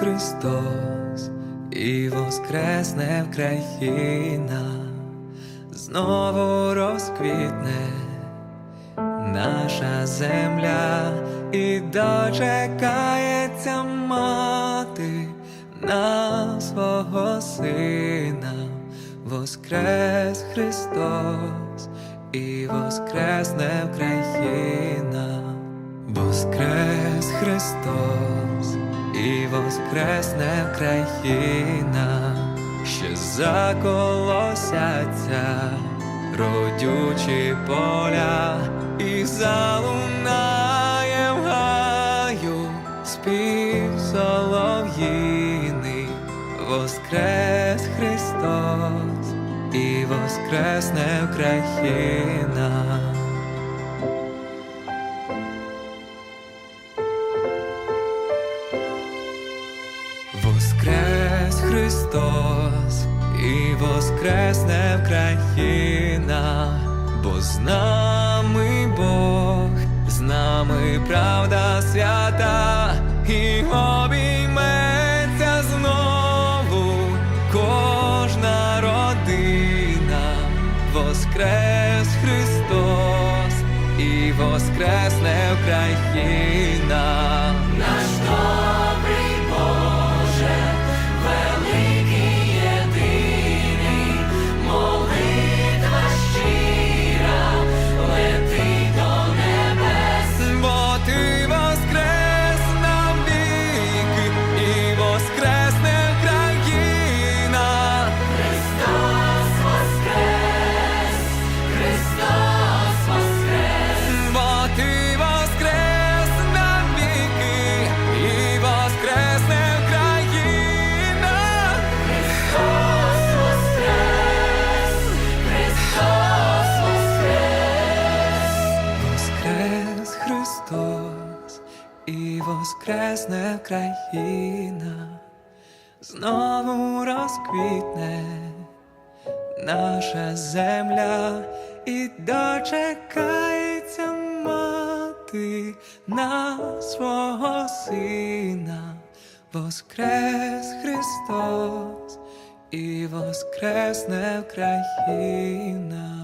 Христос і воскресне Україна, знову розквітне наша земля і дочекається мати на свого сина, воскрес Христос і воскресне Україна, воскресне Україна, ще заколосяться родючі поля, і залунає в гаю спів солов'їний, воскрес Христос і воскресне Україна. Христос і воскресне Україна, бо з нами Бог, з нами правда свята, і обійметься знову кожна родина, воскрес Христос і воскресне Україна. Христос і воскресне Україна. Знову розквітне наша земля і дочекається мати на свого сина, воскрес Христос і воскресне Україна.